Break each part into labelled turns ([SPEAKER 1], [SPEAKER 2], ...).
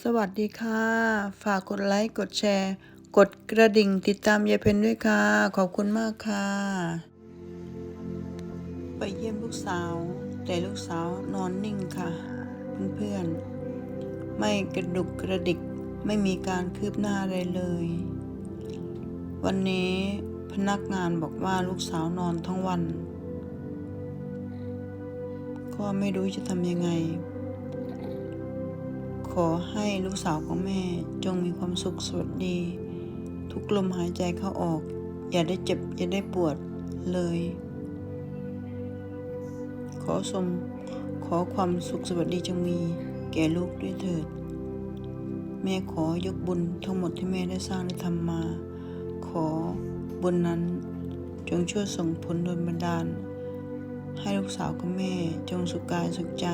[SPEAKER 1] สวัสดีค่ะ ฝากกดไลค์กดแชร์ กดกระดิ่งติดตามยายเพนด้วยค่ะ ขอบคุณมากค่ะ ไปเยี่ยมลูกสาว แต่ลูกสาวนอนนิ่งค่ะ เพื่อนๆ ไม่กระดุกกระดิกไม่มีการคืบหน้าอะไรเลย วันนี้พนักงานบอกว่าลูกสาวนอนทั้งวัน ก็ไม่รู้จะทำยังไง ขอให้ลูกสาวของแม่จงมีความสุขสวัสดี ทุกลมหายใจเข้าออก อย่าได้เจ็บ อย่าได้ปวดเลย ขอสมขอความสุขสวัสดีจงมีแก่ลูกด้วยเถิด แม่ขอยกบุญทั้งหมดที่แม่ได้สร้างได้ทำมา ขอบุญนั้นจงช่วยส่งผลโดนบันดาล ให้ลูกสาวของแม่จงสุขกายสุขใจ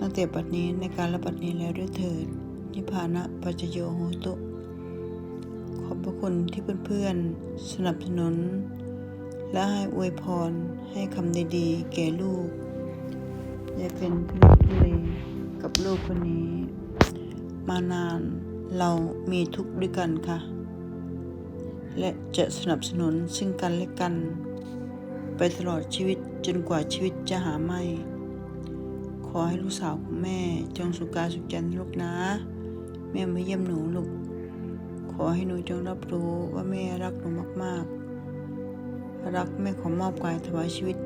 [SPEAKER 1] ตั้งแต่บัดนี้ในการระบัดนี้แล้วด้วยเถิด นิพพานะปัจโยโหตุ ขอบพระคุณที่เพื่อนๆ สนับสนุน และให้อวยพรให้คำดีๆ แก่ลูก อย่าเป็นทุลักทุเลกับลูกคนนี้ มานานเรามีทุกข์ด้วยกันค่ะ และจะสนับสนุนซึ่งกันและกัน ไปตลอดชีวิตจนกว่าชีวิตจะหาไม่ อให้ลูกสาวของแม่จงสุขกายสุขใจลูกนะ แม่มาเยี่ยมหนูลูก ขอให้หนูจงรับรู้ว่าแม่รักหนูมากๆ รักแม่ขอมอบกายถวายชีวิต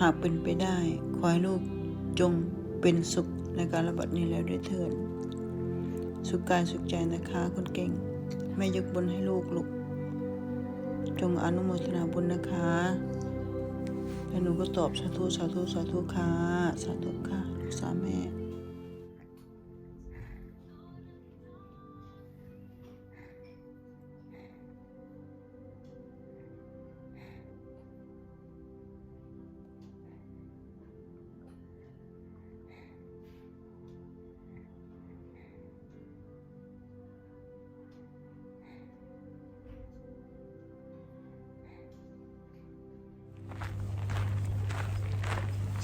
[SPEAKER 1] หากเป็นไปได้ ขอให้ลูกจงเป็นสุขในการระบัดนี้แล้วด้วยเถิดสุขกายสุขใจนะคะคนเก่ง แม่ยกบุญให้ลูกลูก จงอนุโมทนาบุญนะคะ แล้วหนูก็ตอบสาธุสาธุสาธุค่ะสาธุค่ะลูกสาวแม่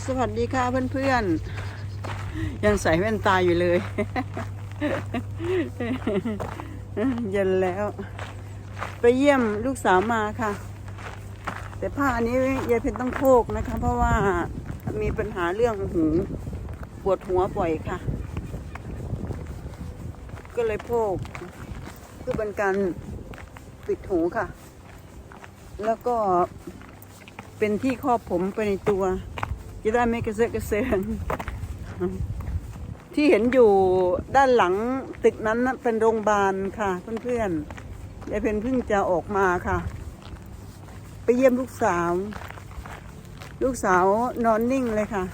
[SPEAKER 1] สวัสดีค่ะเพื่อนๆ ยังใส่แว่นตาอยู่เลย เย็นแล้ว ไปเยี่ยมลูกสาวมาค่ะ แต่ผ้าอันนี้ยายเพนต้องโพกนะคะ เพราะว่ามีปัญหาเรื่องหูปวดหัวบ่อยค่ะ ก็เลยโพกเพื่อเป็นการปิดหูค่ะ แล้วก็เป็นที่ครอบผมไปในตัว จะได้ไม่กระเซาะกระเซิงที่เห็นอยู่ด้านหลังตึกนั้นเป็นโรงพยาบาลค่ะ เพื่อนๆยายเพนเพิ่งจะออกมาค่ะ ไปเยี่ยมลูกสาว ลูกสาวนอนนิ่งเลยค่ะ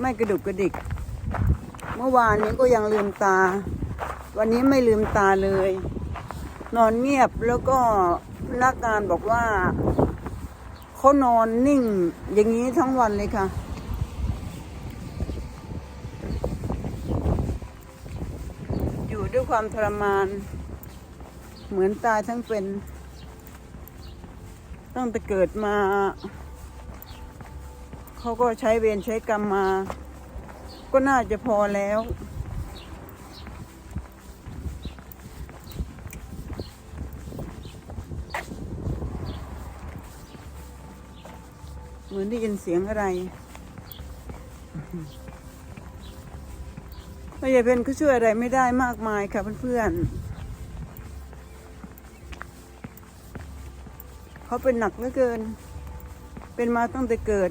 [SPEAKER 1] ไม่กระดุกกระดิก เมื่อวานนี้ก็ยังลืมตา วันนี้ไม่ลืมตาเลย นอนเงียบแล้วก็พนักงานบอกว่า เขานอนนิ่ง อย่างนี้ทั้งวันเลยค่ะ อยู่ด้วยความทรมาน เหมือนตายทั้งเป็น ตั้งแต่เกิดมา เขาก็ใช้เวรใช้กรรมมา ก็น่าจะพอแล้ว เหมือนได้ยินเสียงอะไรพยาเพนก็ช่วยอะไรไม่ได้มากมายค่ะเพื่อนๆเขาเป็นหนักเหลือเกิน เป็นมาตั้งแต่เกิด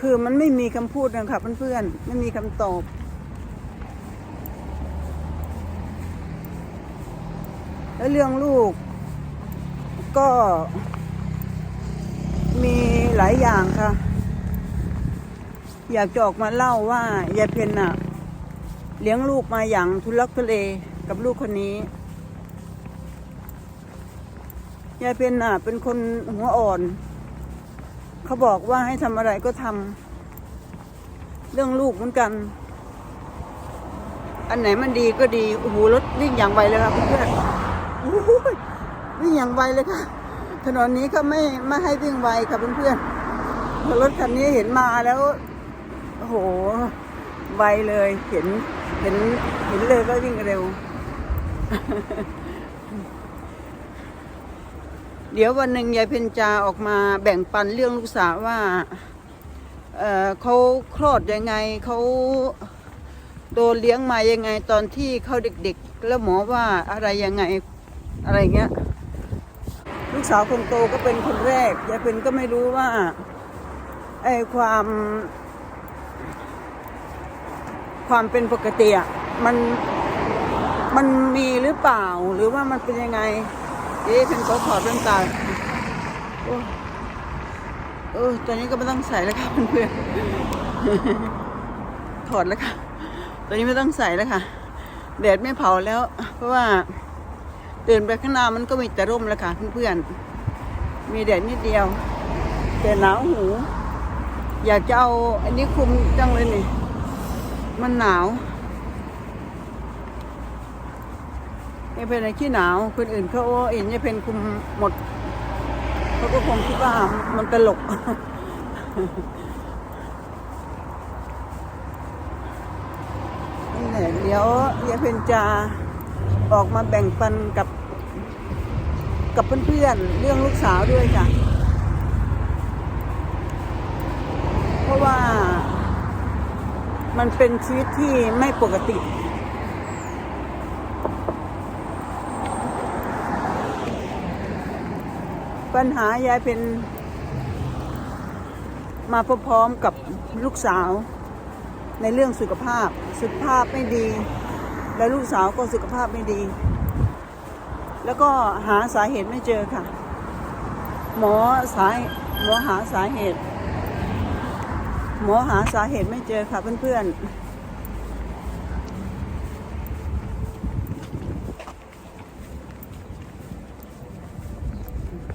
[SPEAKER 1] คือมันไม่มีคำพูดนะคะเพื่อนๆไม่มีคำตอบ แล้วเรื่องลูก ก็มีหลายอย่างค่ะ อยากจะออกมาเล่าว่ายายเพนน่ะเลี้ยงลูกมาอย่างทุลักทุเลกับลูกคนนี้ยายเพนน่ะเป็นคนหัวอ่อน เขาบอกว่าให้ทำอะไรก็ทำเรื่องลูกเหมือนกัน อันไหนมันดีก็ดีโอ้โหรถวิ่งอย่างไวเลยค่ะเพื่อน วิ่งอย่างไวเลยค่ะ ถนนนี้ก็ไม่ไม่ให้วิ่งไวค่ะเพื่อนๆรถคันนี้เห็นมาแล้วโอ้โหไวเลยเห็นเห็นเห็นเลยว่าวิ่งเร็ว เดี๋ยววันหนึ่งยายเพ็ญจาออกมาแบ่งปันเรื่องลูกสาวว่าเอ่อเขาคลอดยังไงเขาโดนเลี้ยงมายังไงตอนที่เขาเด็กๆ แล้วหมอว่าอะไรยังไง อะไรเงี้ย ลูกสาวคนโตก็เป็นคนแรกยายเพ็ญก็ไม่รู้ว่าไอ้ความ ความเป็นปกติอะมันมันมีหรือเปล่าหรือว่ามันเป็นยังไง เอ๊ะเพ็ญขอถอดแว่นตาโอ้เออตอนนี้ก็ไม่ต้องใส่แล้วค่ะเพื่อนถอดแล้วค่ะตอนนี้ไม่ต้องใส่แล้วค่ะ แดดไม่เผาแล้ว เพราะว่า เดินไปข้างหน้ามันก็มีแต่ร่มแล้วค่ะเพื่อนๆ มีแดดนิดเดียว แต่หนาวหู อยากจะเอาอันนี้คลุมจังเลยนี่ มันหนาวไม่เป็นอะไรที่หนาว คนอื่นเขาเอ็นจะเป็นคุมหมดเขาก็คงคิดว่ามันตลกนี่แหละเดี๋ยวยายเพนจา ออกมาแบ่งปันกับ กับเพื่อนๆเรื่องลูกสาวด้วยค่ะเพราะว่ามันเป็นชีวิตที่ไม่ปกติ ปัญหายายเป็น มาพร้อมๆกับลูกสาว ในเรื่องสุขภาพ สุขภาพไม่ดี และลูกสาวก็สุขภาพไม่ดี แล้วก็หาสาเหตุไม่เจอค่ะ หมอสายหมอหาสาเหตุ หมอหาสาเหตุไม่เจอค่ะเพื่อนๆ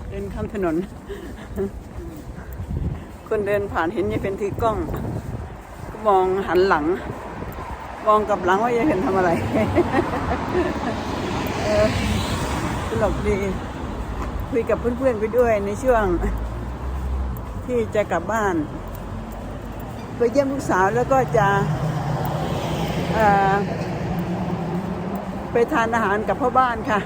[SPEAKER 1] เดินข้ามถนน คนเดินผ่านเห็นยายเป็นทีกล้อง ก็มองหันหลัง มองกับหลังว่ายายเป็นทำอะไร เออตลกดี คุยกับเพื่อนๆไปด้วยในช่วง ที่จะกลับบ้าน ไปเยี่ยมลูกสาวแล้วก็จะไปทานอาหารกับพ่อบ้านค่ะ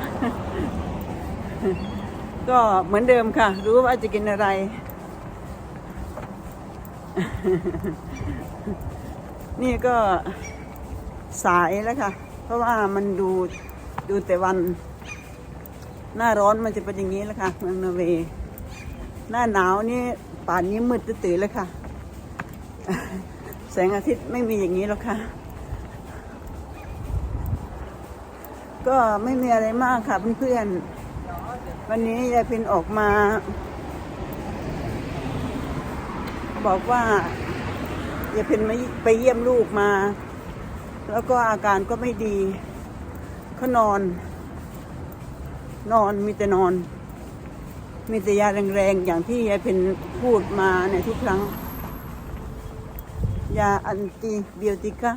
[SPEAKER 1] ก็เหมือนเดิมค่ะ รู้ว่าจะกินอะไร นี่ก็ สายแล้วค่ะ เพราะว่ามันดูดูแต่วัน หน้าร้อนมันจะเป็นอย่างนี้แล้วค่ะเมืองนอร์เวย์หน้าหนาวนี่ป่านนี้มืดตื่นๆแล้วค่ะ แสงอาทิตย์ไม่มีอย่างนี้หรอกค่ะ ก็ไม่มีอะไรมากค่ะเพื่อนๆวันนี้ยายเพ็ญออกมา บอกว่ายายเพ็ญมาไปเยี่ยมลูกมา แล้วก็อาการก็ไม่ดีเขานอน นอนมีแต่นอน มีแต่ยาแรงๆ อย่างที่ยายเพ็ญพูดมาในทุกครั้ง ยาอันติบิโอติกา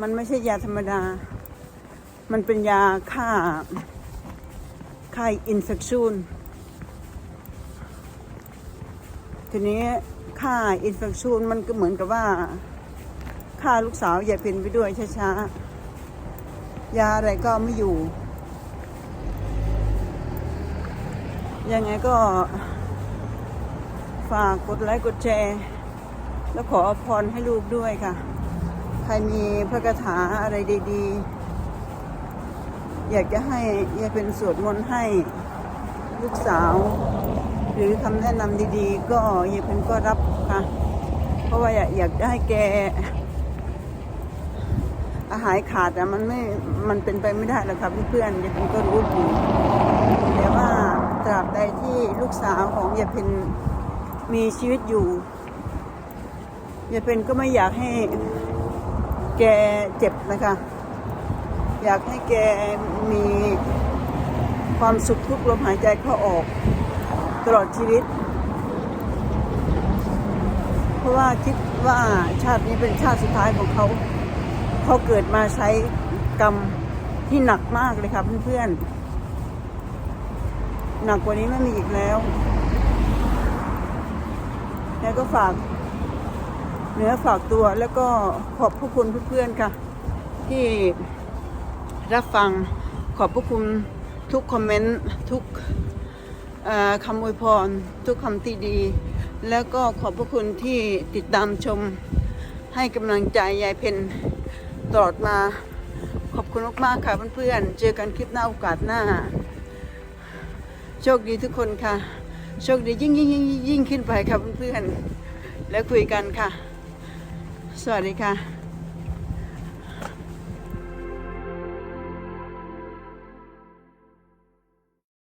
[SPEAKER 1] มันไม่ใช่ยาธรรมดา มันเป็นยาฆ่าฆ่าอินเฟคชันทีนี้ฆ่าอินเฟคชันมันก็เหมือนกับว่าาลูกสาวอย่าเป็นไปด้วยช้าๆ ยาอะไรก็ไม่อยู่ ยังไงก็ ฝากกดไลค์กดแชร์ แล้วขออพรให้ลูกด้วยค่ะ ใครมีพระคาถาอะไรดีๆ อยากจะให้ยายเป็นสวดมนต์ให้ลูกสาว หรือคำแนะนำดีๆ ก็ยายเป็นก็รับค่ะ เพราะว่าอยากอยากจะให้แก หารขาดแต่มันไม่ มันเป็นไปไม่ได้หรอกครับเพื่อนๆยายเป็นก็รู้อยู่แต่ว่าตราบใดที่ลูกสาวของยายเป็นมีชีวิตอยู่ยายเป็นก็ไม่อยากให้แกเจ็บนะคะ อยากให้แกมีความสุขทุกลมหายใจเข้าออกตลอดชีวิต เพราะว่าคิดว่าชาตินี้เป็นชาติสุดท้ายของเขา เขาเกิดมาใช้กรรมที่หนักมากเลยค่ะเพื่อนๆ หนักกว่านี้ไม่มีอีกแล้ว แล้วก็ฝากเนื้อฝากตัวแล้วก็ขอบพระคุณเพื่อนๆค่ะ ที่รับฟังขอบพระคุณทุกคอมเมนต์ทุกคำอวยพร ทุกคำที่ดี แล้วก็ขอบพระคุณที่ติดตามชมให้กำลังใจยายเพน ตลอดมา ขอบคุณมากๆค่ะเพื่อนๆ เจอกันคลิปหน้าโอกาสหน้า โชคดีทุกคนค่ะ โชคดียิ่งยิ่งยิ่งยิ่งขึ้นไปค่ะเพื่อนๆ แล้วคุยกันค่ะ สวัสดีค่ะ